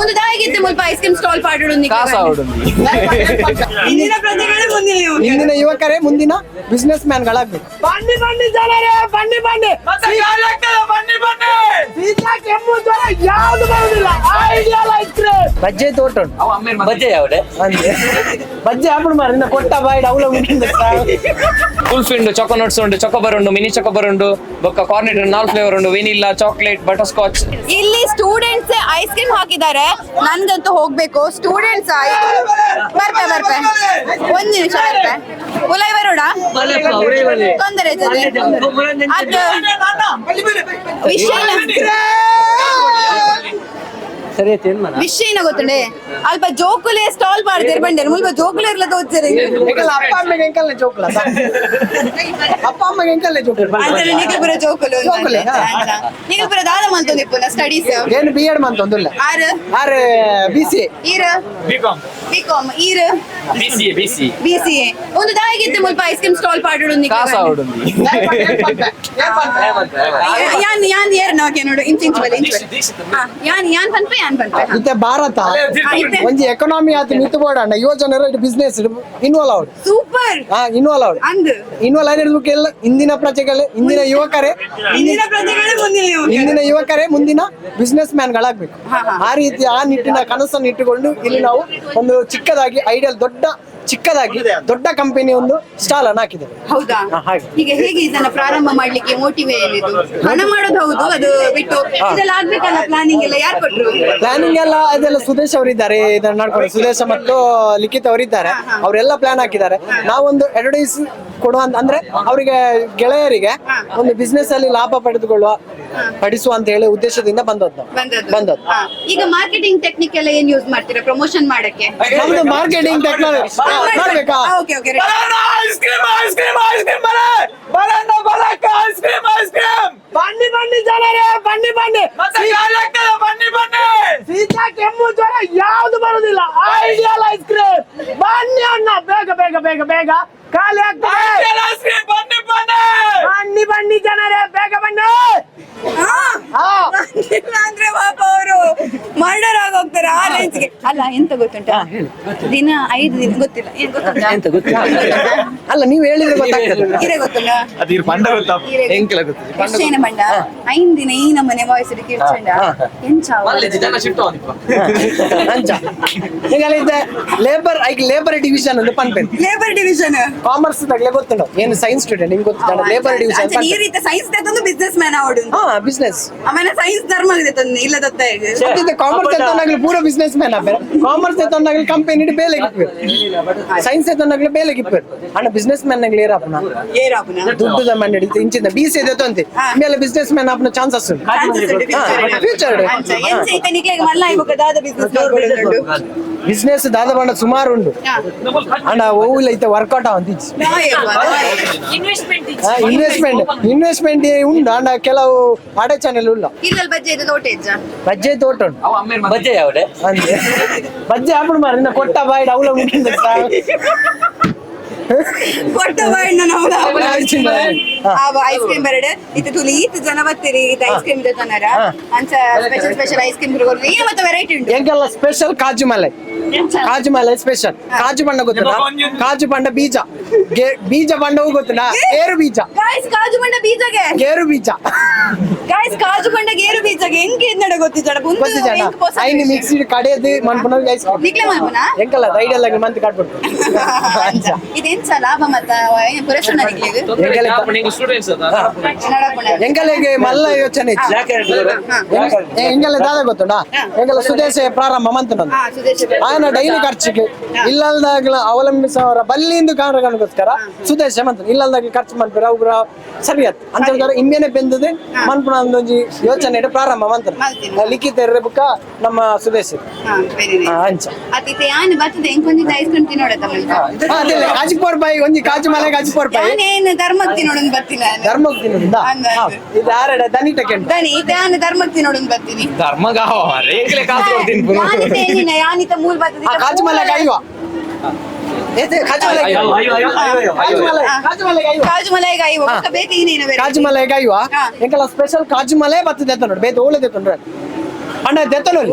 ಒಂದು ದಾಯಿಗಿತ್ತೆ ಮುಲ್ಪ ಐಸ್ ಕ್ರೀಮ್ ಸ್ಟಾಲ್ ಆವಡುಂದು ಇಂದಿನ ಪ್ರಜೆಗಳೇ ಮುಂದಿನ ಯುವಕರು. ಇಂದಿನ ಯುವಕರೇ ಮುಂದಿನ ಬಿಸ್ನೆಸ್ ಮ್ಯಾನ್ ಗಳಾಗ್ಬೇಕು. ಬನ್ನಿ ಬನ್ನಿ ಜನರೇ ಬನ್ನಿ ಬನ್ನಿ. ಬನ್ನಿ ಬನ್ನಿ. ಕೆಮ್ಮು ಜ್ವರ ಯಾವ್ದು ಬಜ್ಜೆ ತೋಟ ಉಂಟು ಬಜ್ಜೆ ಯಾವಡೆ ಬಜ್ಜೆ ಹಾಕೊಂಡು ಮಾರ ನಿನ್ನ ಕೊಟ್ಟ ಬಾಯಿ ಡೌಲ ಉಂಟು ಕುಲ್ಫಿ ಉಂಡು ಚೊಕೊ ನಟ್ಸ್ ಉಂಡು ಚೊಕೊಬರ್ ಉಂಡು ಮಿನಿ ಚೊಕೊಬರ್ ಉಂಡು ಬೊಕ್ಕ ಕಾರ್ನೆಟ್ ನಾಲ್ ಫ್ಲೇವರ್ ಉಂಡು ವೆನಿಲ್ಲಾ ಚಾಕ್ಲೇಟ್ ಬಟರ್ ಸ್ಕಾಚ್ ಇಲ್ಲಿ ಸ್ಟೂಡೆಂಟ್ಸ್ ಐಸ್ ಕ್ರೀಮ್ ಹಾಕಿದ್ದಾರೆ. ನಂದಂತೂ ಹೋಗ್ಬೇಕು. ಸ್ಟೂಡೆಂಟ್ಸ್ ಬರ್ಪೆ ಬರ್ಪೆ. ಒಂದ್ ನಿಮಿಷ ಬರ್ಪೆ. ಉಲೈ ಬರೋಡ? ತೊಂದರೆ ಅದು. ವಿಷಯ ಸರಿ ಏನ್ ವಿಷಯ ಗೊತ್ತಂಡೆ? ಅಲ್ಪ ಜೋಕುಲೆ ಸ್ಟಾಲ್ ಮಾಡ್ತಾರೆ ಬಂಡೆ. ಮುಲ್ಪ ಜೋಕುಲೆ ಇರ್ಲ ತೋಚ್ತಾರೆ ಎಂಕಲ್ ಅಪ್ಪ ಅಮ್ಮಗೆ ಎಂಕಲ್ನ ಜೋಕುಲ ಅಪ್ಪ ಅಮ್ಮಗೆ ಎಂಕಲ್ನ ಜೋಕುಲ. ಅಂದ್ರೆ ಜೋಕುಲು. ಜೋಕುಲೆ, ಹಾ. ದಾದ ಮಂತೊಂದು ಇಪ್ಪುನ ಸ್ಟಡೀಸ್ ಏನು ಬಿ ಎಡ್ ಮಂತೊಂದು ಇಲ್ಲ. ಆರು? ಆರ್ ಬಿ ಸಿ ಈರ ಬಿಕಾಮ್ ಈರ? ಬಿಸಿ ಬಿಸಿ ಬಿ ಸಿ ಒಂದು ದಾಯಿಗಿತ್ತೆ ಮುಲ್ಪ ಐಸ್ ಕ್ರೀಮ್ ಸ್ಟಾಲ್ ಪಾಡೋಡು ಕಾಸ ಆವಡುಂದು ಯಾನ್ ಯಾನ್ ಏರ್ ನಾಕೆ ನೋಡು ಇಂಚ್ ಇಂಚ್ ಬಲೆ ಇಂಚ್ ಹಾ, ಯಾನ್ ಯಾನ್ ಪನ್ಪೆ ಹಾ. ಇತ್ತೆ ಭಾರತ. ಒಂದು ಒಂಜಿ ಎಕನಾಮಿ ಆತ ನಿಂತು ಬೋಡಣ್ಣ ಯೋಜನೆ ಇದು ಬಿಸ್ನೆಸ್ ಇನ್ವಾಲ್ವ್ ಆವ್ಡು ಸೂಪರ್ ಹಾ ಇನ್ವಾಲ್ವ್ ಆವ್ಡು ಅಂದ್. ಇನ್ವಾಲ್ವ್ ಆಗಿರ್ಬೇಕು ಎಲ್ಲ ಇಂದಿನ ಪ್ರಜೆಗಳು ಇಂದಿನ ಯುವಕರೇ ಇಂದಿನ ಪ್ರಜೆಗಳೇ ಮುಂದಿನ ಯುವಕರು. ಇಂದಿನ ಯುವಕರೇ ಮುಂದಿನ ಬಿಸ್ನೆಸ್ ಮ್ಯಾನ್ ಗಳಾಗ್ಬೇಕು ಹಾ, ಹಾ. ಆ ರೀತಿ ಆ ನಿಟ್ಟಿನ ಕನಸನ್ನು ಇಟ್ಟುಕೊಂಡು ಇಲ್ಲಿ ನಾವು ಒಂದು ಚಿಕ್ಕದಾಗಿ ಐಡಿಯಲ್ ದೊಡ್ಡ ಚಿಕ್ಕದಾಗಿ ದೊಡ್ಡ ಕಂಪನಿ ಒಂದು ಸ್ಟಾಲ್ ಅನ್ನು ಹಾಕಿದೆ ಹೌದಾ? ಹಾ, ಹಾಗೆ. ಈಗ ಹೇಗೆ ಇದನ್ನ ಪ್ರಾರಂಭ ಮಾಡ್ಲಿಕ್ಕೆ ಮೋಟಿವ್ ಏನಿದು ಹಣ ಮಾಡೋದು ಹೌದು ಅದು ಬಿಟ್ಟು ಇದೆಲ್ಲ ಆಗ್ಬೇಕಲ್ಲ ಪ್ಲಾನಿಂಗ್ ಎಲ್ಲ? ಯಾರು ಕೊಟ್ರು? ಪ್ಲಾನಿಂಗ್ ಎಲ್ಲ ಅದೆಲ್ಲ ಸುದೇಶ್ ಅವರಿದ್ದಾರೆ. ಇದನ್ನ ನೋಡ್ಕೊಂಡು ಸುದೇಶ ಮತ್ತು ಲಿಖಿತ್ ಅವರಿದ್ದಾರೆ. ಅವರೆಲ್ಲ ಪ್ಲಾನ್ ಹಾಕಿದ್ದಾರೆ. ನಾವೊಂದು ಅಡ್ವರ್ಟೈಸ್ ಕೊಡುವ ಅಂದ್ರೆ ಅವರಿಗೆ ಗೆಳೆಯರಿಗೆ ಒಂದು ಬಿಸ್ನೆಸ್ ಅಲ್ಲಿ ಲಾಭ ಪಡೆದುಕೊಳ್ಳುವ ಪಡಿಸುವ ಅಂತ ಹೇಳಿ ಉದ್ದೇಶದಿಂದ ಬಂದದ್ದು. ಬಂದದ್ದು. ಈಗ ಮಾರ್ಕೆಟಿಂಗ್ ಟೆಕ್ನಿಕ್ ಎಲ್ಲ ಏನ್ ಯೂಸ್ ಮಾಡ್ತೀರಾ ಪ್ರಮೋಷನ್ ಮಾಡಕ್ಕೆ? ನಮ್ದು ಮಾರ್ಕೆಟಿಂಗ್ ಟೆಕ್ನಾಲಜಿ ಮಾಡ್ಬೇಕಾ? ಓಕೆ ಓಕೆ ಬನ್ನಿ ಬನ್ನಿ ಜನರೇ ಬನ್ನಿ ಬನ್ನಿ. ಕೆಮ್ಮು ಜ್ವರ ಯಾವ್ದು ಬರುದಿಲ್ಲ. ಐಡಿಯಲ್ ಐಸ್ ಕ್ರೀಮ್ ಬನ್ನಿ ಅಣ್ಣ. ಬೇಗ ಬೇಗ ಬೇಗ ಬೇಗ. ಖಾಲಿ ಆಗ್ತದೆ. ಬನ್ನಿ ಬನ್ನಿ ಜನರೇ ಬೇಗ ಬನ್ನಿ. ಹಾ. ಅಂದ್ರೆ ಪಾಪ ಅವರು ಮರ್ಡರ್ ಆಗೋಗ್ತಾರೆ ಆ ರೇಂಜ್ಗೆ ಅಲ್ಲ ಎಂತ ಗೊತ್ತುಂಟಾ? ದಿನ ಐದು ದಿನ ಗೊತ್ತಿಲ್ಲ. ಏನ್ ಗೊತ್ತುಂಟಾ? ಅಲ್ಲ ನೀವು ಹೇಳಿದ್ರೆ ಗೊತ್ತಾಗ್ತದೆ. ಪಂಡ ಗೊತ್ತಾ? ಎಂಕ್ಲ ಗೊತ್ತಿಲ್ಲ ಎಷ್ಟೇನ ಬಂಡ ಐನ್ ದಿನ ಈ ನಮ್ಮನೆ ವಾಯ್ಸ್ ಕಿರ್ಚಂಡ ಎಂಚಾವ ಜನ ಅಂಚ ಈಗ ಲೇಬರ್ ಐಕ್ ಲೇಬರ್ ಡಿವಿಷನ್ ಅಂತ ಪನ್ಪೆನ್ ಲೇಬರ್ ಡಿವಿಷನ್ ಕಾಮರ್ಸ್ ದಾಗಲೇ ಗೊತ್ತುಂಟು. ಏನು ಸೈನ್ಸ್ ಸ್ಟೂಡೆಂಟ್ ನಿಮ್ಗೆ ಗೊತ್ತಿಲ್ಲ ಲೇಬರ್ ಡಿವಿಷನ್ ಈ ರೀತಿ ಸೈನ್ಸ್ ತಂದು ಬಿಸ್ನೆಸ್ ಮ್ಯಾನ್ ಅವಡು ಹಾ ಬಿಸ್ನೆಸ್ ಆಮೇಲೆ ಸೈನ್ಸ್ ಧರ್ಮ ಇದೆ ತಂದು ಇಲ್ಲದತ್ತ ಈಗ ಕಾಮರ್ಸ್ ಎತ್ತೊಂದಾಗಲಿ ಪೂರ ಬಿಸ್ನೆಸ್ ಮ್ಯಾನ್ ಆಪೇರ ಕಾಮರ್ಸ್ ಎತ್ತೊಂದಾಗಲಿ ಕಂಪೆನಿ ಬೇಲೆ ಗಿಪ್ಪೇರು ಸೈನ್ಸ್ ಎತ್ತೊಂದಾಗಲಿ ಬೇಲೆ ಗಿಪ್ಪೇರು ಅಣ್ಣ ಬಿಸ್ನೆಸ್ ಮ್ಯಾನ್ ನಾಗಲಿ ಏರಾಪನ ಏರಾಪುನ ದುಡ್ಡು ಮಣ್ಣು ಹಿಡಿತು ಇಂಚಿನ ಬಿ ಸಿ ಎತ್ತೊಂತಿ. ಮೇಲೆ ಬಿಸ್ನೆಸ್ ಮ್ಯಾನ್ ಆಪನ ಚಾನ್ಸಸ್ ಉಂಟು. ಫ್ಯೂಚರ್ ಅಂಚ ಎಂಚ ನಿಕ್ಲೆಗ್ ಮಲ್ಲ ಐಬಕ ದಾದ ಬಿಸ್ನೆಸ್ ಮಾಡ್ಕೊಳ್ಳೋದು. ಬಿಸ್ನೆಸ್ ದಾದ ಬಣ್ಣ ಸುಮಾರು ಉಂಟು. ಅಣ್ಣ ಓವಿಲ್ಲ ಐತೆ ವರ್ಕೌಟ್ ಅವಂತ ಇನ್ವೆಸ್ಟ್ಮೆಂಟ್ ಇನ್ವೆಸ್ಟ್ಮೆಂಟ್ ಉಂಟು. ಅಣ್ಣ ಕೆಲವು ಆಡೆ ಚಾನೆಲ್ ಉಲ್ಲ ಬಜ್ಜೆ ಇದೆ ತೋಟ ಇಜ್ಜ ಬಜ್ಜೆ ತೋಟ ಉಂಟು. ಬಜ್ಜೆ ಯಾವಡೆ? ಬಜ್ಜೆ ಹಾಕೊಂಡು ಮಾರ ಕೊಟ್ಟ ಬಾಯ್ಡ್ ಅವಲ ಉಂಟು ಕೊಟ್ಟ ಬಾಯಣ್ಣ ನಾವು ಹಾ. ಐಸ್ ಕ್ರೀಮ್ ಬರಡೆ ಇದು ತುಲಿ ಈತ್ ಜನ ಬರ್ತೀರಿ ಇದು ಐಸ್ ಕ್ರೀಮ್ ಇದೆ ಜನರ. ಅಂಚ ಸ್ಪೆಷಲ್ ಸ್ಪೆಷಲ್ ಐಸ್ ಕ್ರೀಮ್ ಮತ್ತೆ ವೆರೈಟಿ ಉಂಟು? ಎಂಕೆಲ್ಲ ಸ್ಪೆಷಲ್ ಕಾಜು ಮಲೆ. ಕಾಜು ಮಲೆ ಸ್ಪೆಷಲ್ ಕಾಜು ಬಂಡ ಗೊತ್ತಿಲ್ಲ ಕಾಜು ಬಂಡ ಬೀಜ. ಬೀಜ ಬಂಡವು ಗೊತ್ತಿಲ್ಲ ಗೇರು ಬೀಜ. ಗಾಯ್ಸ್ ಕಾಜು ಬಂಡ ಬೀಜಗೆ. ಗೇರು ಬೀಜ. ಗಾಯ್ಸ್ ಕಾಜು ಬಂಡ ಗೇರು ಬೀಜಗೆ. ಹೆಂಗೆ? ஜட கொத்தி ஜட புந்து கொத்தி ஜட ஐனி ಮಲ್ಲ ಯೋಚನೆ ಎಂಗಲ ದಾದ ಗೊತ್ತುಂಡ ಎಂಗಲ ಸುದೇಶ ಪ್ರಾರಂಭ ಮಂತ ಆಯನ ಡೈಲಿ ಖರ್ಚಿಗೆ. ಇಲ್ಲಲ್ದಾಗ್ಲ ಅವಲಂಬಿಸವರ ಬಲ್ಲಿಂದು ಕಾರಣಗಳಿಗೋಸ್ಕರ ಸುದೇಶ ಮಂತ. ಇಲ್ಲಲ್ದಾಗ್ಲ ಖರ್ಚು ಮಾಡ್ತಾರೆ ಅವ್ರ ಸರಿಯತ್ ಅಂತ ಹೇಳಿದ್ರೆ ಇನ್ನೇನೆ ಬೆಂದದೆ ಮನ್ಪುನ ಒಂದೊಂದು ಯೋಚನೆ ಪ್ರಾರಂಭ ಮಂತ್ರ ಲಿಖಿತ ಬುಕ್ಕ ನಮ್ಮ ಸುದೇಶ್. ಹಾ ವೆರಿ ಹಾ, ನೈಸ್ ಅಂಚ ಅತಿತೆ ಯಾನ್ ಬರ್ತದೆ? ತಿನ್ನೋಡ ಅದಿಲ್ಲ ಕಾಜಿಪೋರ್ ಬಾಯಿ ಒಂಜಿ ಕಾಜು ಮಲೆ ಕಾಜಿಪೋರ್ ಬಾಯಿ. ಯಾನೇನು ಧರ್ಮಕ್ ತಿನ್ನೋಡನ್ ಬರ್ತೀನಿ ನಾನು ಧರ್ಮ ತಿನ್ನುವುದ ಹಂಗ ಹಂಗ. ಇದು ಆರಡ ದನಿ ಟೆಕೆಂಡ್ ದನಿ ಯಾನ್ ಧರ್ಮಕ್ ತಿನ್ನೋಡನ್ ಬರ್ತೀನಿ. ಧರ್ಮ ಗಾವ ರೇಗ್ಲೆ ಕಾಸು ಕೊಡ್ತೀನಿ ಪುನಃ. ಯಾನಿತ ಮೂಲ ಬರ್ತದೆ ಕಾಜು ಮಲೆ ಕಾಯುವ. ಕಾಜು ಮಲೈ ಅಯ್ಯೋ. ಕಾಜು ಮಲೈ ಕಾಜು ಮಲೈ ಕಾಜು ಮಲೈಗೆ ಐವ ಹಾ. ಬೊಕ್ಕ ಬೇತೆ ಇನ್ನೇನು ಬೇರೆ ಕಾಜು ಮಲೈ ಗಾಯುವ ಹಾ. ಎಂಕಲ ಸ್ಪೆಷಲ್ ಕಾಜು ಮಲೈ ಬತ್ತು ದೆತ್ತ ನೋಡು. ಬೇತೆ ಓಳೆ ದೆತ್ತ ನೋಡು ಅಣ್ಣ ದೆತ್ತ ನೋಡಿ?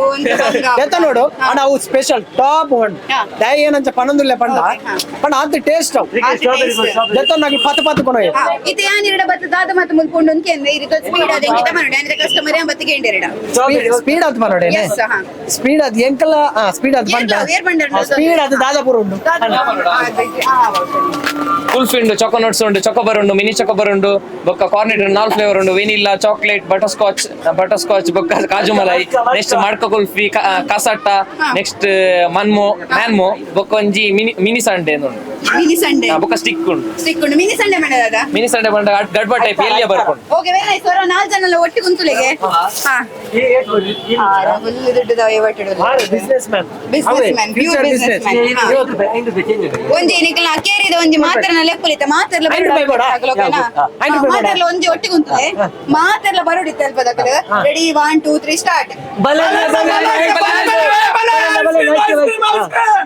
ದೆತ್ತ ನೋಡು? ಅಣ್ಣ ಅವು ಸ್ಪೆಷಲ್ ಟಾಪ್ ಒನ್. ದಯ ಏನಂಚ ಪನ್ನೊಂದುಲ್ಲೆ ಪಂಡ ಪಂಡ ಅದು ಟೇಸ್ಟ್ ಅವು. ದೆತ್ತ ನಾಗಿ ಪತ್ತು ಪತ್ತು ಕೊನೋಯ್ ಇದು ಬತ್ತ ದಾದ ಮತ್ತೆ ಮುಲ್ಕೊಂಡು ಅಂತ ಸ್ಪೀಡ್ ಅದ ಎಂಕಿತ ಅಂದ್ರೆ ಕಸ್ಟಮರ್ ಸ್ಪೀಡ್ ಅದು. ಸ್ಪೀಡ್ ಅದು ಎಂಕಲ ಸ್ಪೀಡ್ ಅದು ಬಂದ. ಏರ್ಲ, ಸ್ಪೀಡ್ ಅದು ದಾದಾಪುರ ಉಂಡು ಚೊಕೋ ನಟ್ಸ್ ಉಂಡು ಚೊಕೊಬರ್ ಉಂಡು ಮಿನಿ ಚೊಕೊಬರ್ ಉಂಡು ಬೊಕ್ಕ ಕಾರ್ನೆಟ್ ನಾಲ್ ಫ್ಲೇವರ್ ಉಂಡು vanilla chocolate butterscotch butterscotch ಬೊಕ್ಕ ಕಾಜು ಮಲೈ ನೆಕ್ಸ್ಟ್ ಮಡ್ಕ ಕುಲ್ಫಿ ಕ- ಆ, ಕಸಟ್ಟ ನೆಕ್ಸ್ಟ್ ಮನ್ಮೋ ಮ್ಯಾನ್ಮೋ ಬೊಕ್ಕ ಒಂಜಿ ಮಿನಿ ಮಿನಿ ಸಂಡೆ ಉಂಡು ಮಿನಿ ಸಂಡೆ ಬೊಕ್ಕ ಸ್ಟಿಕ್ ಉಂಡು ಸ್ಟಿಕ್ ಉಂಟು. ಮಿನಿ ಸಂಡೆ ಮಾಡೋದ? ಮಿನಿ ಸಂಡೆ ಬಂಡ ಗಡ್ಬ ಟೈಪ್ ಎಲ್ಲಿಯ ಬರ್ಕೊಂಡು? ಓಕೆ ವೆರಿ ನೈಸ್ ಬರೋ ನಾಲ್ಕು ಜನ ಎಲ್ಲ ಒಟ್ಟಿಗೆ ಕುಂತುಲೆಗೆ ಬಿಸ್ನೆಸ್ ಮ್ಯಾನ್. ಹಾ. ಒಂಜಿ ಕೇರಿದ ಒಂಜಿ ಮಾತ್ರನ ಲೆಕ್ಕುಲಿತ ಮಾತ್ರಲ ಐದು ಒಂದೇ ಒಟ್ಟಿಗೆ ಕುಂತದೆ ಮಾತ್ರಲ ಬರೋಡಿತ್ತೆ ಅಲ್ಪ ದಕ್ಕಲು ready one two three start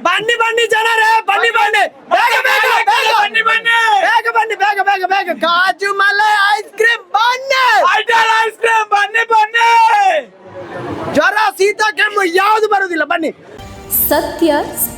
ಬನ್ನಿ ಬನ್ನಿ ಜನರೇ ಬನ್ನಿ ಬನ್ನಿ